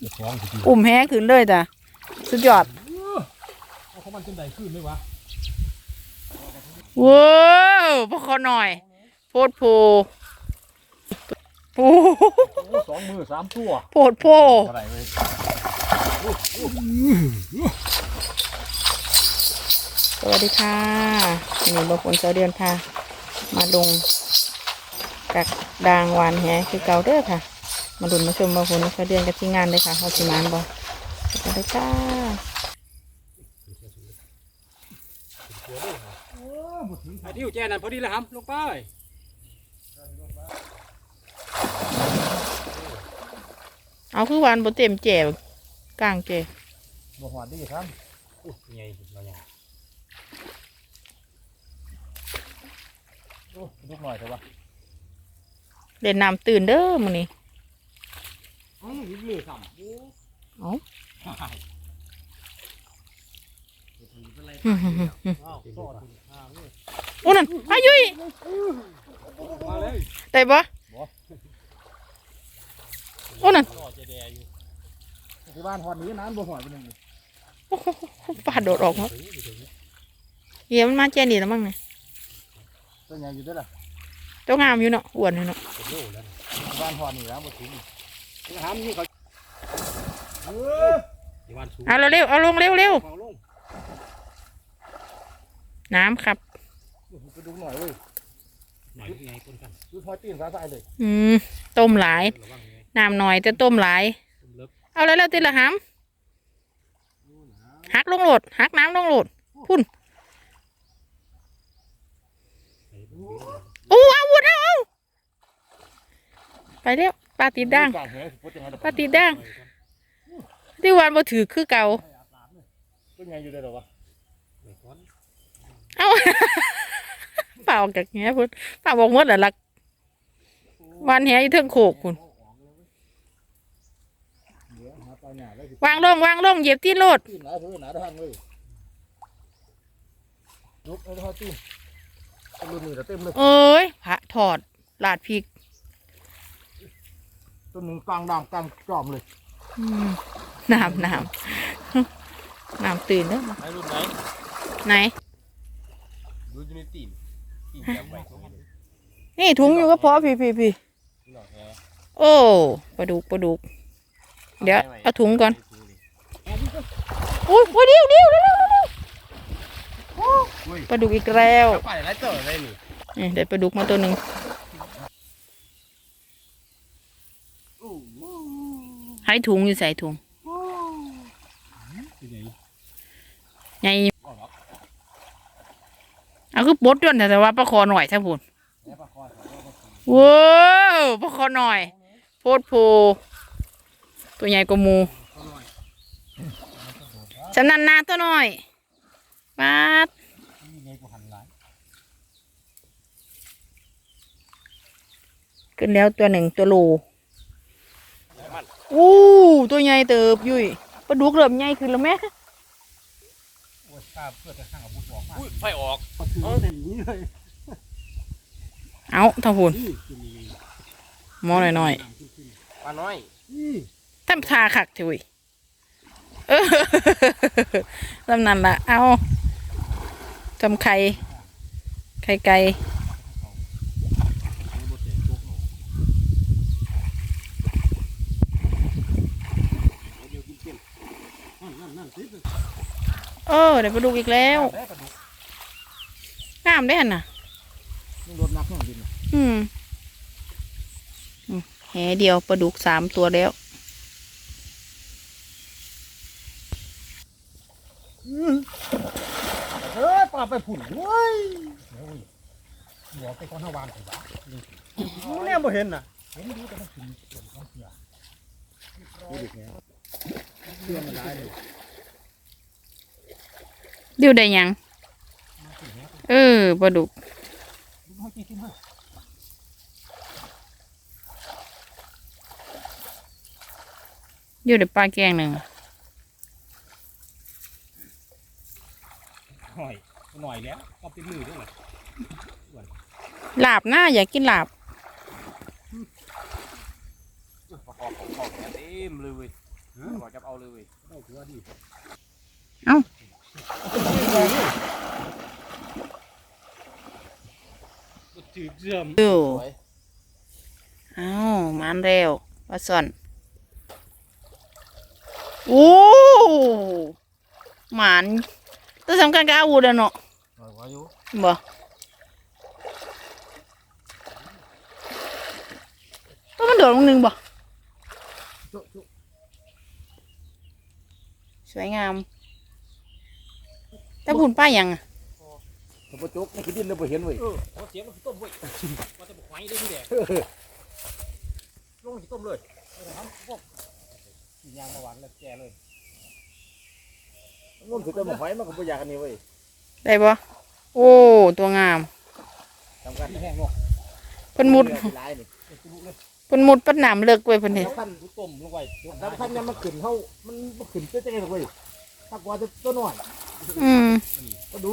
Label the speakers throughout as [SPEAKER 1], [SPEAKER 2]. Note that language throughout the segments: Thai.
[SPEAKER 1] เดี๋ยวฟ้องสิ
[SPEAKER 2] อุ่มแห้ขึ้นเลยจ้ะสุดยอด
[SPEAKER 1] เอาเขามันจนใดขึ้นไหมวะ
[SPEAKER 2] ว้าวพอคอหน่อย โพดโพโอ้โห
[SPEAKER 1] โอ้สองมือสามตัว
[SPEAKER 2] โพดโพ
[SPEAKER 1] อะไรเว้ย
[SPEAKER 2] สวัสดีค่ะวันนี้บางคนเสาเดือนค่ะ มาลงจากดางวานแหคือเก่าเด้อค่ะ มาดุนมาชมบางคนเสาเดือนกับที่งานเลยค่ะเขาสิมานบอสวัสดีค่ะ
[SPEAKER 1] ไอ้ที่อยู่แจนั่นพอดีเลยครับลงไป
[SPEAKER 2] เอาคือวานบเต็มแจ่วกลางแจ่
[SPEAKER 1] บ่หวานดีครับอุ้ยใหญ่เราใหญ่โอ้ลูกหน่อยเถอะวะ
[SPEAKER 2] เล่นน้ำตื่นเด้อมื้อนี้
[SPEAKER 1] อ๋อยิบเลยซ้ำโอ้
[SPEAKER 2] เอ้า
[SPEAKER 1] อ้าวสอดอ่านี่
[SPEAKER 2] โอ้นั่นอายุย
[SPEAKER 1] มาเลย
[SPEAKER 2] ได้ปะ
[SPEAKER 1] บ่
[SPEAKER 2] โอ้นั่น
[SPEAKER 1] สอดจะแดอยู่ที่บ้านหอดนี้น้ำบ่หอยเป็นยังไง
[SPEAKER 2] ฟาดโดดออกเนาะเหี้ยมันมาแจ่นี่แล้วมั้งเนี่ย
[SPEAKER 1] ตัวใหญ่อยู่ด้วยล่ะ
[SPEAKER 2] ตัวงามอยู่เนาะอ้วนอยู่เนาะ
[SPEAKER 1] เป็นโลแล้วที่บ้านหอดนี่น้ำบ่ถึงนี่ หามนี่เขาเออที่บ้านสูง
[SPEAKER 2] เอาเร็วๆเอาลงเร็วเร็ว
[SPEAKER 1] เอาลง
[SPEAKER 2] ๆน้ำครับ
[SPEAKER 1] ไปดูหน่อยเว้ยหน่อยไงคนกันดูพอตีนสาสายเลย
[SPEAKER 2] อืมต้มหลาย
[SPEAKER 1] ระวังไง
[SPEAKER 2] น้ำหน่อยแต่ต้มหลาย
[SPEAKER 1] เลิก
[SPEAKER 2] เอาแล้วแล้วติละหามหักลงโหลดหักน้ำลงโหลดพุ่นอู้เอาวุดเอาเอาไปเร็ว ปลาติดด่างปลาติดด่างที่วันบ่ถือคือเก่า
[SPEAKER 1] เป็นไงอยู่ได้หรอวะ
[SPEAKER 2] เอาเปล่าจากเงี้ยพุ่นเปล่าบอกหมดแล้วลักวันแหอยู่เทิงโขกคุณ
[SPEAKER 1] เดี๋ยวหาปลาหยาได้สิ
[SPEAKER 2] วางลงวางลงเหยียบที่โลด
[SPEAKER 1] ตีนหนาเพื่อหนาทางเลยลุกเอาท่อตีนเอาลูกมือแต่เต็มเลย
[SPEAKER 2] เอ้ยพระถอดลาดพริก
[SPEAKER 1] ต้นหนึ่งกลางด่างกลางจอมเลย
[SPEAKER 2] อืมน้ำน้ำน้ำตื่นแล้ว
[SPEAKER 1] ไอ้รุ่นไหน
[SPEAKER 2] ไหน
[SPEAKER 1] ดูอยู่ในตีนตีนจำไว้ตรงนี้
[SPEAKER 2] นี่ถุงอยู่ก็พอพี่พี่พี่
[SPEAKER 1] หล่อแท้
[SPEAKER 2] โอ้ปลาดุกปลาดุก เดี๋ยวเอาถุงก่อนอุ้ยอุ้ยเดียวเดียวเร็วเร็วเร็วปลาดุกอีกแล้ว
[SPEAKER 1] ไปแล้วเจออะไรนี่
[SPEAKER 2] นี่เดี๋ยวปลาดุกมาตัวหนึ่ง ให้ถุงอยู่ใส่ถุง
[SPEAKER 1] ไง
[SPEAKER 2] เอาคือปดด้วยแต่ว่าปลาคอหน่อยถ้าพูด
[SPEAKER 1] แล้นึ่ง
[SPEAKER 2] ว้าวปลาคอหน่อย โพดโพตัวใหญ่กว่ามูจำนันนาตัวหน่อยมาดขึ้นแล้วตัวหนึ่งตัวโล อู้ตัวใหญ่เติบยุยปลาดุกเริ่มใหญ่ขึ้นแล้วแม่
[SPEAKER 1] โอ้ยข้าเพื่อจะข้างอาวุธออกมาอุ้ยไฟออกเอออย่างนี้เลย
[SPEAKER 2] เอาท่าพูน
[SPEAKER 1] นี่คือมี
[SPEAKER 2] หมอหน่อย
[SPEAKER 1] ปลาน้อยนี่
[SPEAKER 2] ๆทำทาขักเถอะเว้ยเออลำนั้นละเอาทำไข่ไข่ไก่
[SPEAKER 1] เดี๋ยวกินเต็มนั่นนั่นนั่นติดเลย
[SPEAKER 2] เออเดี๋ยวปลาดุกอีกแล้ว
[SPEAKER 1] ได้ปลาดุก
[SPEAKER 2] งามได้หั่นน่ะ
[SPEAKER 1] นี่รถนักเครื่องบิน
[SPEAKER 2] อืมอืมแหเดียวปลาดุกสามตัวแล้ว
[SPEAKER 1] เฮ้ยปลาไปผุ่นเว้ยหัวไปก้อนหาวานถึงบ้าเนี่ยบ่เห็นน่ะเห็นดูแต่มันถึงส่วนของเสือดูดิเนี่ยเสือมันได้เลย
[SPEAKER 2] ดิวได้หยัง เออปลาดุก
[SPEAKER 1] ดูให้กินให้
[SPEAKER 2] ดิวได้ปลาแกงหนึ่ง
[SPEAKER 1] หน่อยหน่อยแล้วก็เป็นมือด้วย
[SPEAKER 2] ลาบหน้าอยากกินลาบ
[SPEAKER 1] ประกอบของของเต็มเลยเว้ย
[SPEAKER 3] บอกจะเอาเลย
[SPEAKER 1] เอา ถือว่าดี
[SPEAKER 2] เอ้า
[SPEAKER 1] จืดเสื่อม
[SPEAKER 2] ดูเอ้ามันเร็วว่าส่วนโอ้หมานตัวสำคัญกับอาวุธอะเนาะ
[SPEAKER 3] ว่าอยู่
[SPEAKER 2] บ่ตัวมันโดดลงหนึ่งบ่สวยงาม แต่ผุนป้ายังอะ
[SPEAKER 3] ผมประจุกนี่คือดินเราบ่เห็นเว้ย
[SPEAKER 1] เออเอาเสียงมันคือต้มเว้ยว่าจะบอกไว้ได้ที่แดกลงที่ต้มเลยเอาไปทำพวกกินยางมาหวานแล้วแก่เลย
[SPEAKER 3] งุ่นคือต้นหอยมันก็บ่อยากอันนี้เว้ย
[SPEAKER 2] ได้บ่โอ้ตัวงาม
[SPEAKER 3] ทำการ
[SPEAKER 1] ที่แห้งลง
[SPEAKER 2] เพิ่นมุด
[SPEAKER 3] เรือหลายนี่
[SPEAKER 2] เพิ่นมุดปัดน้ำเลิกไว้เพิ่นเห็น
[SPEAKER 3] สำคัญ
[SPEAKER 1] ต้มลงไปยก
[SPEAKER 3] สำคัญยังมันขึ้นเฮามันบ่ขึ้นเจ๊ๆหรอกเว้ย ถ้ากว่าจะตัวน้อย
[SPEAKER 2] อืม
[SPEAKER 3] ก็ดู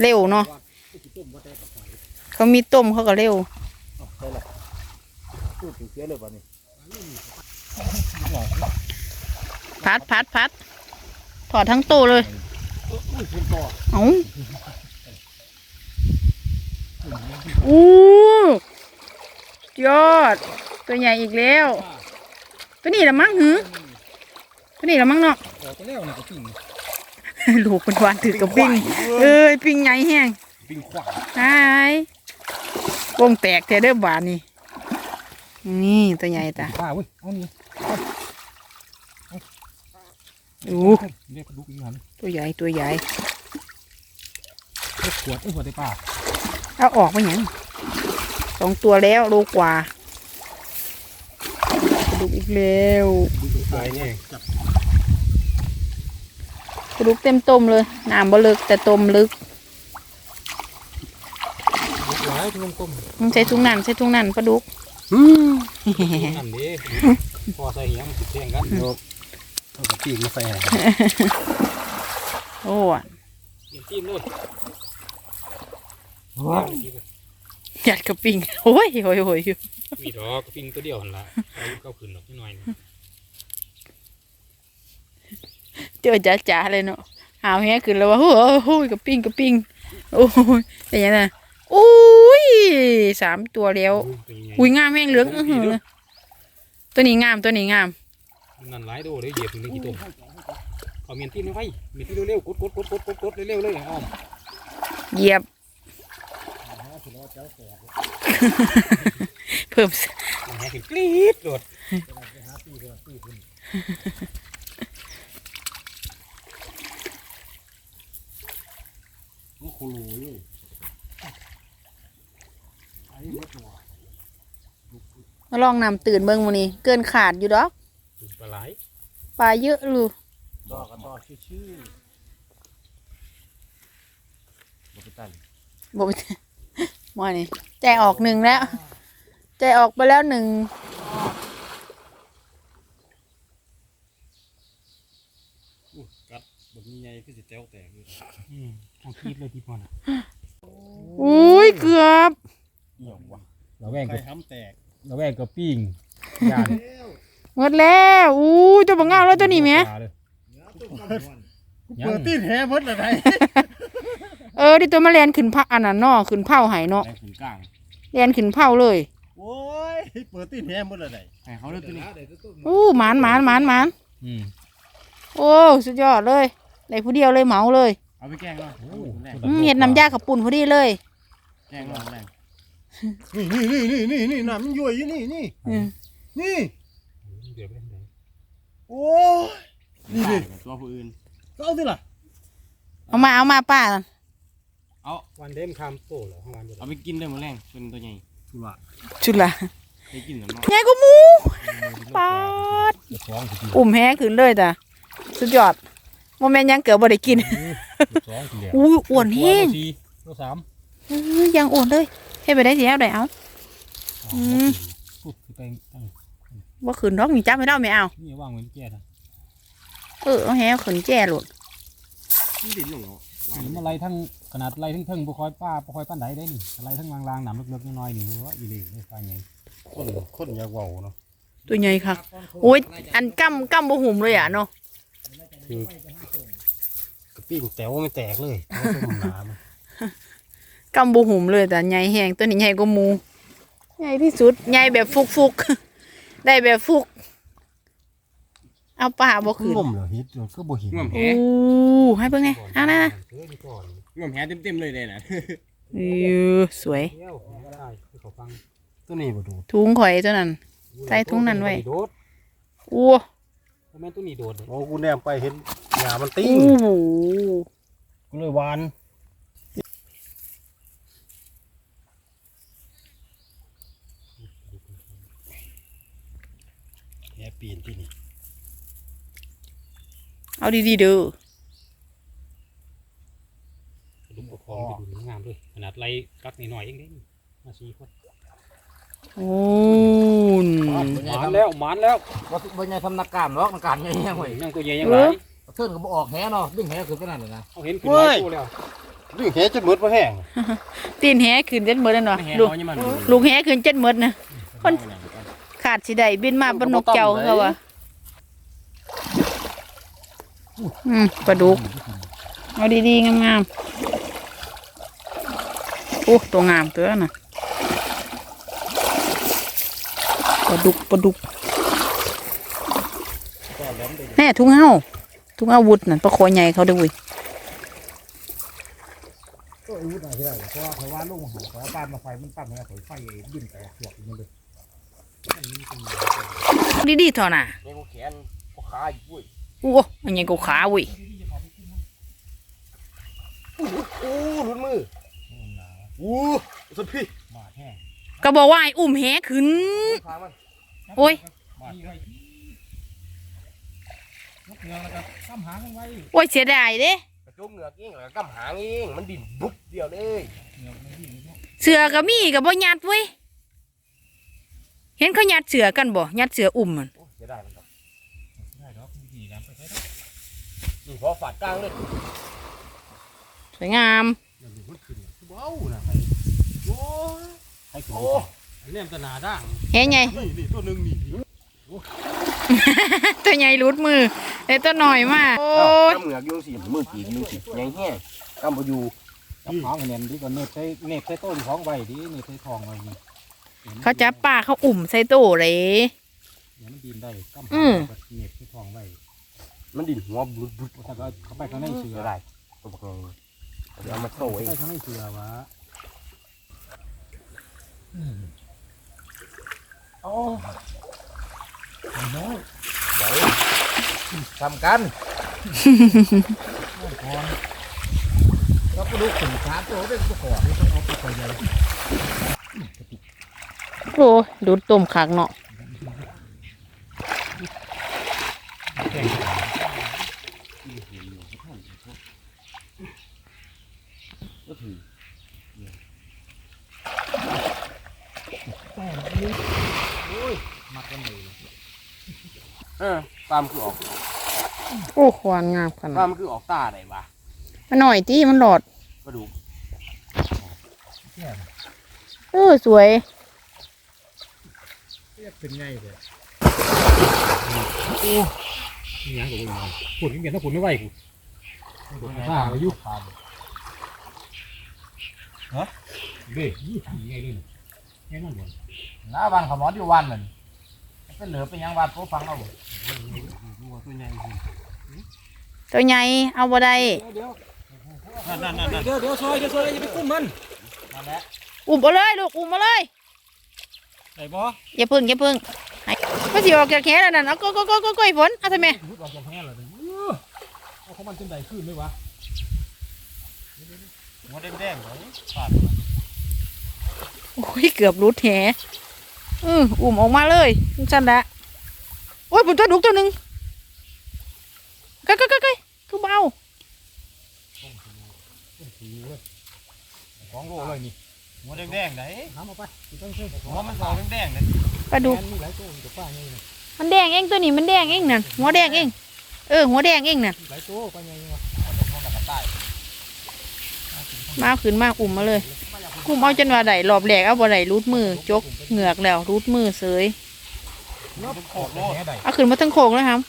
[SPEAKER 2] เร็วเนาะ
[SPEAKER 1] ที่ต้มว่าแต่กับหอย
[SPEAKER 2] เขามีต้มเขาก็เร็ว
[SPEAKER 3] เอาใช่ละพูดถึงเสียเลยบ่นี่
[SPEAKER 2] พัดพัดพัดถอดทั้งโตเลย
[SPEAKER 1] อุ้ยคุณต่อ
[SPEAKER 2] เอ้าอู้ยอด ตัวใหญ่อีกแล้ว ตัวนี้ละมั้งหือ ตัวนี้ละมั้งเนาะ
[SPEAKER 1] ออกไปแล้วนี่ก็ปิ้ง
[SPEAKER 2] ลูกเป็นวานถือกับปิ้งเอ้ยปิ้งใหญ่แห้ง
[SPEAKER 1] ปิ้งขวาง
[SPEAKER 2] หายวงแตกแท้เด้อบานนี่นี่ตัวใหญ่ตา
[SPEAKER 1] ป้าเว้ยเอานี่
[SPEAKER 2] โอ้
[SPEAKER 1] เรียกลูกอีกหัน
[SPEAKER 2] ตัวใหญ่ตัวใหญ่
[SPEAKER 1] เรียกขวดไอ้หัวได้ป้า
[SPEAKER 2] เอาออกไปยังสองตัวแล้วโลกว่าปลาดุกอีกแล้ว
[SPEAKER 1] ดูตายเนี่ยจับ
[SPEAKER 2] ปลาดุกเต็มต้มเลยน้ำบ่ลึกแต่ต้มลึก
[SPEAKER 1] หลายทุ่งต้ม
[SPEAKER 2] มึงใช้ทุ่งนั่นใช้ทุ่งนั่นปลาดุก
[SPEAKER 1] นั่นดิพอใส่เหี้ยมันติดแทงกันเอากระปีกมาใส่ให้
[SPEAKER 2] โอ้อะ
[SPEAKER 1] เดี๋ยวจิ้มเลย
[SPEAKER 2] หยัดกระปิงโอ้ยโอ้ยโอ้ยอยู่
[SPEAKER 1] มีดอกปิ้งตัวเดียวหันละเอาเข้าขึ้นดอกนิดหน่อย
[SPEAKER 2] เจอจ้าจ๋าเลยเนาะหาวแฮขึ้นแล้วว่าโอ้โหกระปิงกระปิงโอ้ยเป็นยังไงโอ้ยสามตัวแล้วอุ้ยงามแม่งเหลืองอื้อหือเลยตัวนี้งามตัวนี้งาม
[SPEAKER 1] นั่นหลายโดเลยเหยียบถึงได้กี่ต้มเอาเมียนตีนไว้เมียนตีนเร็วๆกดกดกดกดกดกดเร็วๆเลยอ้อม
[SPEAKER 2] เหยียบเพิ่ม
[SPEAKER 1] แห้งขึ้นกรี๊ดโดดโอ้โหเลย
[SPEAKER 2] มาล องนำตื่นเบิ่งมื้อนี้เกินขาดอยู่ดอก
[SPEAKER 1] ตุ่มปลาไหล
[SPEAKER 2] ปลาเยอะลู
[SPEAKER 3] ดอกกันดอกชื่อๆบ่ไปตัน
[SPEAKER 2] บอกไปมานี่ใจออกหนึ่งแล้ว ใจออกไปแล้วหนึ่ง
[SPEAKER 1] กัดแบบนี้ไงคือสิแต้วแตกเลยอืมเอาคีบเลยที่พอนะ
[SPEAKER 2] อุ้ยเกือบ
[SPEAKER 3] เอี่ยมว่ะ
[SPEAKER 1] เราแวงกับทำแตก เราแวงกับปิ้งยาน
[SPEAKER 2] หมดแล้วอู้ยตัวบังงามแล้วตัวนี้ไหม
[SPEAKER 1] ปลาเลย
[SPEAKER 3] เปิดตีนแหหมดเลยไง
[SPEAKER 2] เออดิตัวมาแลนขึ้นผ้าอันนั้นเนาะขึ้นเผาใหายเนาะ
[SPEAKER 1] แรงขุนกลาง
[SPEAKER 2] แลนขึ้นเผาเลย
[SPEAKER 3] โอ้ยเปิดตีนแหหมดเลยไง
[SPEAKER 1] ให้เขาเลยตัวนี้
[SPEAKER 2] อู้หมานหมานหมานหมาน
[SPEAKER 1] อืม
[SPEAKER 2] โอ้สุดยอดเลยได้ผู้เดียวเลยเหมาเลย
[SPEAKER 3] เอาไปแกงเนาะ
[SPEAKER 1] โอ้
[SPEAKER 2] อืมเห็ดน้ำยาขับปุ่นพอดีเลย
[SPEAKER 3] แกงเนาะแรง นี่นี่นี่นี่นี่นี่น้ำมันยั่วอยู่นี่นี่
[SPEAKER 2] อืม
[SPEAKER 3] นี่
[SPEAKER 1] เดี๋ยวไปไหน
[SPEAKER 3] โอ้ยนี่ดิ
[SPEAKER 1] ตัวผู้อื่น
[SPEAKER 3] ก็เอาสิล่ะ
[SPEAKER 2] เอามาเอามาป้า
[SPEAKER 1] เอาวันเดมคำโตเหรอวันเดียว
[SPEAKER 4] เอาไปกินได้หมดแรงเป็นตัวใหญ่
[SPEAKER 1] คือว่า
[SPEAKER 2] ชุดละ
[SPEAKER 4] ไปกินแล้วเนาะ
[SPEAKER 2] ใหญ่กว่าหมูปาด
[SPEAKER 1] จะท้องสิ
[SPEAKER 2] อุ่มแฮขึ้นเลยจ้ะสุดยอดโมเมนต์ยังเกือบบ่ได้กิน
[SPEAKER 1] ท้องสิเดียว
[SPEAKER 2] อุ้ยอ้วนแห้ง
[SPEAKER 1] สี่ตัวสาม
[SPEAKER 2] อื้อยังอ้วนเลย เฮ็ดไปได้สิแล้วได้เอาอืม
[SPEAKER 1] พูดไปตั้ง
[SPEAKER 2] บ่ขึ้นดอกนี่จับไม่ได้ไม่เอา
[SPEAKER 1] นี่ว่างไว้แก่นะ
[SPEAKER 2] เออเอาแฮขึ้นแจ้โลด
[SPEAKER 4] มันดินลงเนาะ
[SPEAKER 1] นี่มาไล่ทั้งขนาดไล่ทั้งเทิงบุคอยป้าบุคอยป้านใดได้นี่ไล่ทั้งลางๆหนามเล็กๆน้อยๆนี่ว่าอีเลยได้ฟังไง
[SPEAKER 3] คนคนอยากเว้าเนาะ
[SPEAKER 2] ตัวใหญ่ค่ะโอ้ยอันกำกำบ่หุ่มเลยอะเนาะ
[SPEAKER 3] กระปิ้งแต๋วไม่แตกเลยเอาต้มน้ำมัน
[SPEAKER 2] กำบ่หุ่มเลยแต่ใหญ่แห้งตัวนี้ใหญ่กว่าหมูใหญ่ที่สุดใหญ่แบบฟุกฟุกๆได้แบบฟุก เอาปลาบ่ขึ้น
[SPEAKER 3] งมเหรอฮิตก็บ่หิน
[SPEAKER 4] ง่วมแห
[SPEAKER 2] โอ้ให้เบิ่งไงอะนะ
[SPEAKER 3] เออดีก่อน
[SPEAKER 4] ง่วมแหเต็มๆเลยเลยนะ
[SPEAKER 2] เออสวย
[SPEAKER 3] เที่ยวก็ได้คือเขาฟังตัวนี้บ่โดด
[SPEAKER 2] ถุงข่อยตัวนั้นใส่ถุงนั้นไว้
[SPEAKER 3] โดด
[SPEAKER 2] โอ้
[SPEAKER 3] ทำไมตัวนี้โดดโอ้กูแนมไปเห็นหญ้ามันติ้ง
[SPEAKER 2] โอ้โห
[SPEAKER 3] กูเลยวาน ปีนที่นี่
[SPEAKER 2] เอาดีๆเด้อ
[SPEAKER 5] ลุกประคองไปดูงามด้วยขนาดไล่กักนิดหน่อยเองเด้มาสี่คน
[SPEAKER 2] โอ้น
[SPEAKER 5] หมานแล้วหมานแล้ว
[SPEAKER 6] ว่าบ่ใหญ่ทำนักการเนาะนักการใหญ่ยังเว้ย
[SPEAKER 5] ยังตัวใหญ่ยังไร
[SPEAKER 6] เทินก็บ่ออกแหเนาะดึงแหคือเป็นนั่นเลยนะ
[SPEAKER 5] เอาเห็นขึ้นหลายตัวแล้ว
[SPEAKER 3] ดึงแหจนหมดบ่แห้ง
[SPEAKER 2] ตีนแหขึ้นเจ็ดหมดแล้วเนาะ
[SPEAKER 4] ไม่แห
[SPEAKER 2] ลูก
[SPEAKER 4] เขายังมัน
[SPEAKER 2] ลูกแหขึ้นเจ็ดหมดนะคน ขาดสิได้บินมาบนนกเจ้าเขาว่าอืมปลาดุกเอาดีๆงามๆโอ้ตัวงามตัวน่ะปลาดุกปลาดุกแน่ทุ่งเฮาทุ่งอาวุธนั่นปลาคอใหญ่เขาด้วย
[SPEAKER 1] ก็อาวุธอะไรที่ได้เพราะว่าเพราะว่าลูกหัวเพราะว่าบ้านมาไฟมันปั้มแล้วไฟไฟดิ้นแตกหวกมันเลย
[SPEAKER 2] ดีๆเถอะน่ะ
[SPEAKER 3] นี่กูแขนกูขาอีกเว้ย
[SPEAKER 2] โอ้อันนี้กูขาเว้ย
[SPEAKER 3] โอ้หลุดมืออู้สุดพี่
[SPEAKER 1] บาดแห้ง
[SPEAKER 2] ก็บอกว่าให้อุ้มแหขึ้น
[SPEAKER 3] ขามัน
[SPEAKER 2] โอ้ย
[SPEAKER 1] บาดไว้ยกเงือแล้วก็ข้ามหางกันไว้
[SPEAKER 2] โอ้ยเสียดายเด้
[SPEAKER 3] กระจุกเหงือกเองแล้วก็กำหางเองมันดิ่นบุ๊บเดียวเลย
[SPEAKER 1] เงือมันดิ้นเนาะ
[SPEAKER 2] เสือก็มีก็บ่ยัดเว้ย เห็นเขายัดเสือกันบ่ยัดเสืออุ้มมัน
[SPEAKER 3] โอ้จะได้มันครับ
[SPEAKER 1] ได้ดอกวิธีการไปใช้ได้
[SPEAKER 3] นี่พอฝาดกลางเลย
[SPEAKER 2] สวยงาม
[SPEAKER 3] อย่างนี้มันขึ้นว้าวนะไปโอ้ย
[SPEAKER 5] ให้ขึ้น
[SPEAKER 3] โอ้
[SPEAKER 5] อันนี้มันตนาด่าง
[SPEAKER 2] เห็นไง
[SPEAKER 3] นี่นี่ตัวหนึ่งนี่
[SPEAKER 2] ตัวใหญ่รุดมือแต่ตัวหน่อยมากโอ้ย
[SPEAKER 3] กำเหงือกอยุ่งสิมือกีกอยุ่งสิใหญ่แห้งกำบอยู่
[SPEAKER 1] จับหางเนียนดีกว่าเน็บใส่เน็บใส่ต้นของไว้ดิเน็บใส่ทองไว้นี่
[SPEAKER 2] เขาจับป่าเขาอุ่มใส่โตเลย
[SPEAKER 1] เดี๋ยวมันดินได้กำ
[SPEAKER 2] อืม
[SPEAKER 1] เน็บใส่ทองไว้
[SPEAKER 3] มันดิ่นหัวบลุดบลุด
[SPEAKER 1] ถ้าก็เข้าไปข้างในเสือ
[SPEAKER 3] จะได้ตัวประกองเดี๋ยวเอามาโซ่เอง
[SPEAKER 1] ไปข้างในเสือวะ
[SPEAKER 3] โอ้
[SPEAKER 1] น้อย
[SPEAKER 6] ทำกันแล้วก็ลูกขึ้นขาตัวเป็นตัวขอ
[SPEAKER 1] เอาไปตัวใหญ่
[SPEAKER 2] โอ้ยดูดต้มขักเนาะ
[SPEAKER 3] ก็ถือเออตามคือออก
[SPEAKER 2] โอ้ควานงามขนา
[SPEAKER 3] ตา
[SPEAKER 2] ด
[SPEAKER 3] มคือออกตาได้ปะ
[SPEAKER 2] มันหน่อยที่มันหลอด
[SPEAKER 3] กระดูก
[SPEAKER 2] เออสวย
[SPEAKER 1] เป็นไงเลย
[SPEAKER 5] นี่ยังกับมึงมาฝุ่นเปลี่ยนถ้าฝุ่นไม่ไหวกู
[SPEAKER 1] ข้าอายุผ่าน
[SPEAKER 5] เบ้ยี่ทำยังไงด้วยแค่นั้นหมด
[SPEAKER 6] หน้าบ้านขมอนอยู่วันนั่นเป็นเหลือเป็นยังวันโปฟังเอา
[SPEAKER 3] ตัวใหญ่
[SPEAKER 2] ตัวใหญ่เอาบ่ได้
[SPEAKER 5] นั่นนั่นนั่นเดี๋ยวเดี๋ยวซอยเดี๋ยวซอยอย่าไปกุ้มมัน
[SPEAKER 6] นั่นแหละ
[SPEAKER 2] อุ้มเอาเลยลูกอุ้มมาเลย
[SPEAKER 5] ได้บ่
[SPEAKER 2] อย่าพึ่งอย่าพึ่งให้ก็สิออกจากแขนแล้วนั่นเอาก็ก็ก็ก็ก็ไอ้ฝนเอาทำไม
[SPEAKER 1] รุดออกจากแห้งเลยเอาของมันจนใดขึ้นเลยวะ
[SPEAKER 3] หัวแดงๆเลย
[SPEAKER 2] โอ้ยเกือบรุดแหอืออุ้มออกมาเลยจันละโอ้ยผมตัวดุกตัวหนึ่งก็ก็ก็ก็คือเบา
[SPEAKER 1] ของโลเลยนี่
[SPEAKER 3] หัวแดงๆไหน
[SPEAKER 1] น้ำเอาไปต้องเชื่อผม
[SPEAKER 3] หัวมันสองแดงๆเลย
[SPEAKER 2] ปลาดุก
[SPEAKER 1] มีหลายตัวอยู่กับป้าไงนะ
[SPEAKER 2] มันแดงเองตัวนี้มันแดงเองนั่นหัวแดงเอง เออ หัวแดงเองนั่น
[SPEAKER 1] หลายตัวป้าไงวะ
[SPEAKER 2] มาเอาขึ้นมาอุ้มมาเลยกุ้มเอาจนว่าได้รอบแรกเอาบ่ได้รูดมือ จกเหงือกแล้วรูดมือเสย
[SPEAKER 1] นับออกแหได้
[SPEAKER 2] เอาขึ้นมาทั้งโคกเลยครับ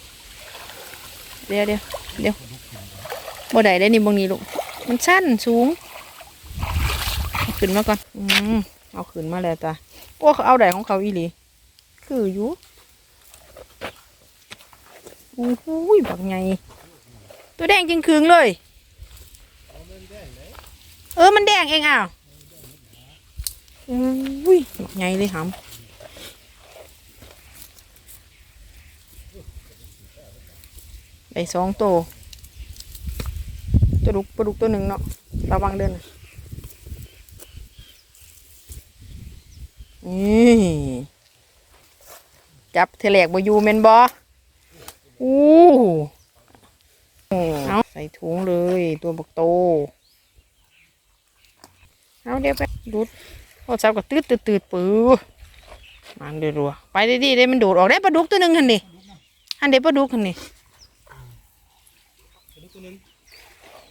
[SPEAKER 2] เดี๋ยวเดี๋ยวเดี๋ยวบ่ได้ได้นี่บางนี้ลูกมันสั้นสูงเอา ขึ้นมาก่อนอืมเอาขึ้นมาแล้วจ้ะโอ้เขาเอาได้ของเขาอีหลีคืออยู่อู้หูยบักไงตัวแดงจริงคืงเลย เออมันแดงเองอ้าวอุ้ยบักไงเลยหำได้สองตัวตัวดุกปลาดุกตัวหนึ่งเนาะระวังเดิน นี่จับเทเลกบอยู่เมนบออู้เอาใส่ถุงเลยตัวบักโต เอาเดี๋ยวไปดูดโอ้จับก็ตืดตืดตืดปื้อมันเดือรัวๆไปได้ดีได้มันโดดออกได้ปลาดุกตัวหนึ่งหันดิหันเด็ปลาดุกหันดิ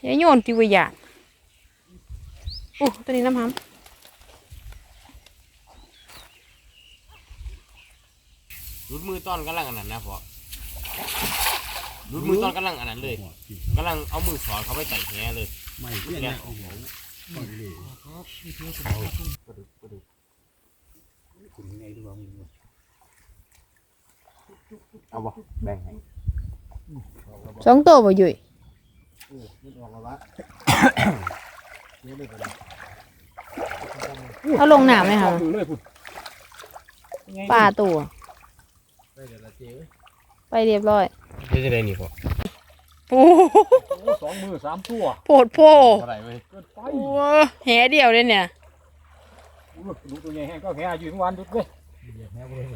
[SPEAKER 2] อย่าโยนที่วิญญาณโอ้ตัวนี้น้ำหำ
[SPEAKER 4] รุดมือตอนกำลังอันนั้นนะพ่อรุดมือตอนกำลังอันนั้นเลยกำลังเอามือสอดเขาไปใส่แหเลย
[SPEAKER 5] ไม่เพื่อนนะโอ้โหปล่อยเลยคุณไงดูว่ามึง
[SPEAKER 6] เอาบ่แบ่งให้
[SPEAKER 2] สองตัวบ่อยู่ย
[SPEAKER 1] มันออกแล้ววะ
[SPEAKER 2] เอาลงน้ำไหมคะ
[SPEAKER 1] ดูเลยพุ่น
[SPEAKER 2] ปลาตัว
[SPEAKER 6] ไปเดี๋ยวละเจ๊
[SPEAKER 2] ไปเรียบร้อย
[SPEAKER 4] นี่จะได้นี่พ่อ
[SPEAKER 2] โอ้โห
[SPEAKER 1] โอ้สองมือสามตัว
[SPEAKER 2] โพดโพ
[SPEAKER 6] อะไรเว้ย
[SPEAKER 1] เกินไป
[SPEAKER 2] โอ้แหเดียวเลยเนี่ย
[SPEAKER 1] อู้ดูตัวใหญ่แห้งก็แห้อยู่ทั้งวันดุดเลยแห้งเลย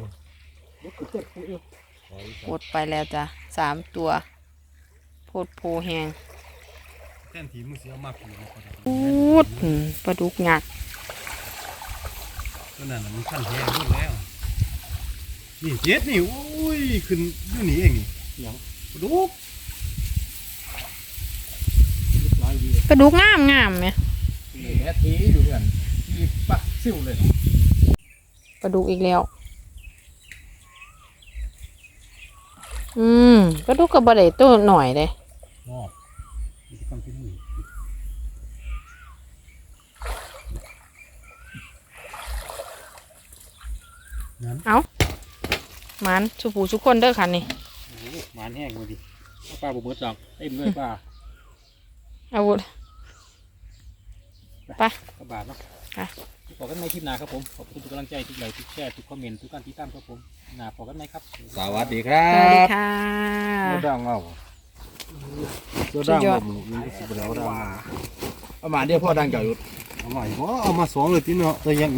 [SPEAKER 1] ดุดก็เจ็บปุ้ย
[SPEAKER 2] โพดไปแล้วจ้ะสามตัวโพดโพแหง
[SPEAKER 3] แทนทีมือเสียมาผีมาคน
[SPEAKER 2] พูดอืมปลาดุกหยัก
[SPEAKER 3] ตัวนั้นมันขั้นแห้งหมดแล้ว นี่เจ็ดนี่โอ้ยขึ้นอยู่นี่เองนี่ดู
[SPEAKER 1] หลายดี
[SPEAKER 2] ปลาดุกงามงามไหม
[SPEAKER 6] นี่แท้ทีอยู่เพื่อนที่ปักซิ่วเลย
[SPEAKER 2] ปลาดุกอีกแล้ว อืมปลาดุกกับบะไดตัวหน่อยเลย
[SPEAKER 5] งอกมีความคิดมึ ง
[SPEAKER 2] มันสุผูสุกคนเด้อคันนี่
[SPEAKER 5] หวานแห้งมาดิป้าบุเบิดดอกเต็มเลยป้า
[SPEAKER 2] อาวุธ
[SPEAKER 5] กระบาดเนาะ
[SPEAKER 2] ค่ะ
[SPEAKER 5] พอกันในคลิปหน้าครับผมขอบคุณทุกกำลังใจทุกไลค์ทุกแชร์ทุกคอมเมนต์ทุกการติดตามครับผมหน้าพอกันไหมครับ
[SPEAKER 6] สวัสดีครั
[SPEAKER 2] สวัสดี
[SPEAKER 6] บ
[SPEAKER 2] ค่ะ
[SPEAKER 6] ตัวดังเอา
[SPEAKER 2] สุดยอด
[SPEAKER 6] มันสิบแล้วดังเอามาเดี๋ยวพ่อดังจ่อย
[SPEAKER 3] อร่อยเพราะเอามาสองเลยทีเนาะแต่ยัง